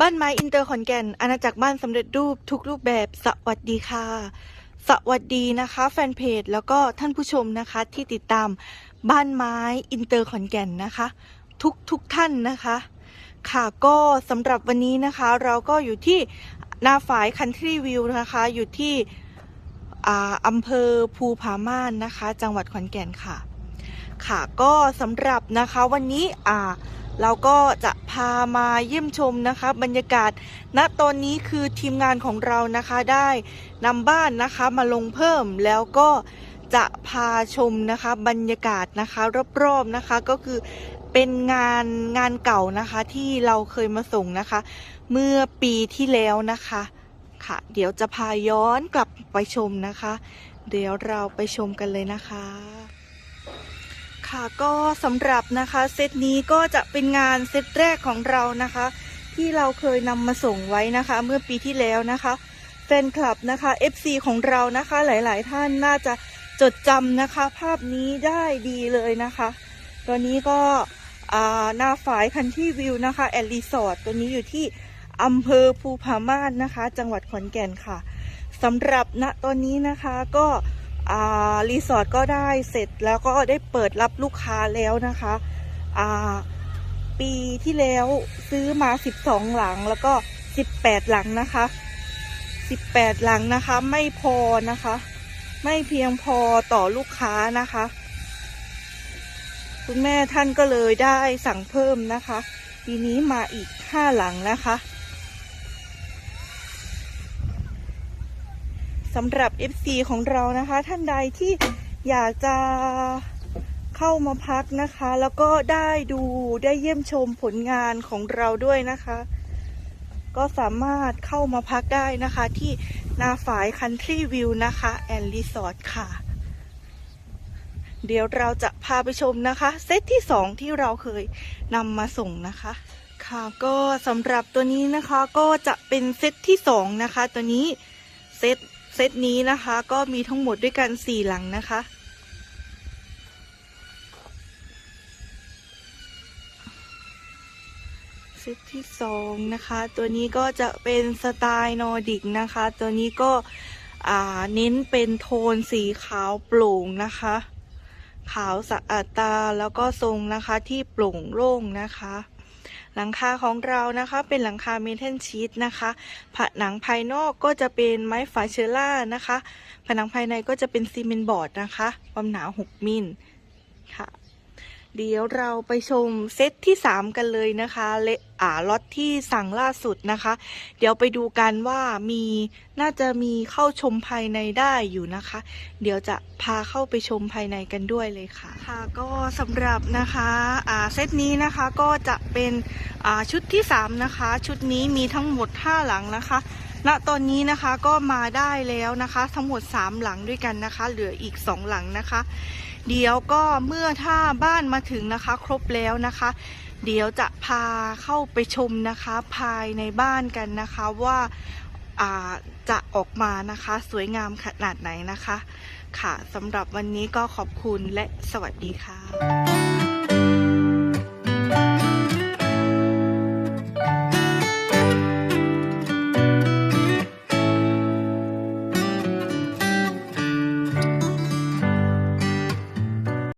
บ้านไม้อินเตอร์ขอนแก่น อาณาจักรบ้านสำเร็จรูปทุกรูปแบบ สวัสดีค่ะ สวัสดีนะคะ แฟนเพจแล้วก็ท่านผู้ชมนะคะที่ติดตามบ้านไม้อินเตอร์ขอนแก่นนะคะ ทุกทุกท่านนะคะ ค่ะก็สำหรับวันนี้นะคะ เราก็อยู่ที่นาฝายคันทรีวิวนะคะ อยู่ที่ออำเภอภูผาม่านนะคะ จังหวัดขอนแก่นค่ะ ค่ะก็สำหรับนะคะวันนี้อ่า เราก็จะพามาเยี่ยมชมนะคะ บรรยากาศณตอนนี้คือทีมงานของเรานะคะได้นำบ้านนะคะมาลงเพิ่มแล้วก็จะพาชมนะคะบรรยากาศนะคะรอบๆนะคะก็คือเป็นงานงานเก่านะคะที่เราเคยมาส่งนะคะ เมื่อปีที่แล้วนะคะค่ะ เดี๋ยวจะพาย้อนกลับไปชมนะคะ เดี๋ยวเราไปชมกันเลยนะคะ ค่ะก็สำหรับนะคะเซตนี้ก็จะเป็นงานเซตแรกของเรานะคะ ที่เราเคยนำมาส่งไว้นะคะ เมื่อปีที่แล้วนะคะแฟนคลับนะคะ FC ของเรานะคะหลาย ๆ ท่านน่าจะจดจำนะคะ ภาพนี้ได้ดีเลยนะคะ ตัวนี้ก็หน้าฝายคันที่วิวนะคะแอนรีสอร์ทตัวนี้อยู่ที่อำเภอภูผาม่านนะคะ จังหวัดขอนแก่นค่ะสำหรับณตอนนี้นะคะก็ รีสอร์ทก็ได้เสร็จแล้วก็ได้เปิดรับลูกค้าแล้วนะคะอ่าปีที่แล้วซื้อมา 12 หลังแล้วก็ 18 หลังนะคะ 18 หลังนะคะ ไม่พอนะคะ ไม่เพียงพอต่อลูกค้านะคะ คุณแม่ท่านก็เลยได้สั่งเพิ่มนะคะ ปีนี้มาอีก 5 หลังนะคะ สำหรับ FC ของเรานะคะ ท่านใดที่อยากจะเข้ามาพักนะคะ แล้วก็ได้ดูได้เยี่ยมชมผลงานของเราด้วยนะคะ ก็สามารถเข้ามาพักได้นะคะที่นาฝายคันทรีวิวนะคะแอนรีสอร์ทค่ะ เดี๋ยวเราจะพาไปชมนะคะเซตที่สองที่เราเคยนำมาส่งนะคะ ค่ะก็สำหรับตัวนี้นะคะก็จะเป็นเซตที่สองนะคะ ตัวนี้เซต เซตนี้นะคะ ก็มีทั้งหมดด้วยกันสี่หลังนะคะ เซตที่สองนะคะ ตัวนี้ก็จะเป็นสไตล์นอร์ดิกนะคะ ตัวนี้ก็เน้นเป็นโทนสีขาวโปร่งนะคะ ขาวสะอาดตาแล้วก็ทรงนะคะที่โปร่งโล่งนะคะ หลังคาของเรานะคะเป็นหลังคาเมทัลชีตนะคะผนังภายนอกก็จะเป็นไม้ฝาเชล่านะคะ ผนังภายในก็จะเป็นซีเมนต์บอร์ดนะคะ ความหนา 6 มิลค่ะ เดี๋ยวเราไปชมเซตที่ 3 กันเลยนะคะเลอ่าล็อตที่สั่งล่าสุดนะคะ เดี๋ยวไปดูกันว่ามีน่าจะมีเข้าชมภายในได้อยู่นะคะ เดี๋ยวจะพาเข้าไปชมภายในกันด้วยเลยค่ะ ค่ะก็สำหรับนะคะอ่าเซตนี้นะคะก็จะเป็นอ่าชุดที่ 3 นะคะ ชุดนี้มีทั้งหมด 5 หลังนะคะณตอนนี้นะคะก็มาได้แล้วนะคะ ทั้งหมด 3 หลังด้วยกันนะคะ เหลืออีก 2 หลังนะคะ เดี๋ยวก็เมื่อถ้าบ้านมาถึงนะคะ ครบแล้วนะคะ เดี๋ยวจะพาเข้าไปชมนะคะภายในบ้านกันนะคะว่าาจะออกมานะคะ สวยงามขนาดไหนนะคะ ค่ะสำหรับวันนี้ก็ขอบคุณและสวัสดีค่ะ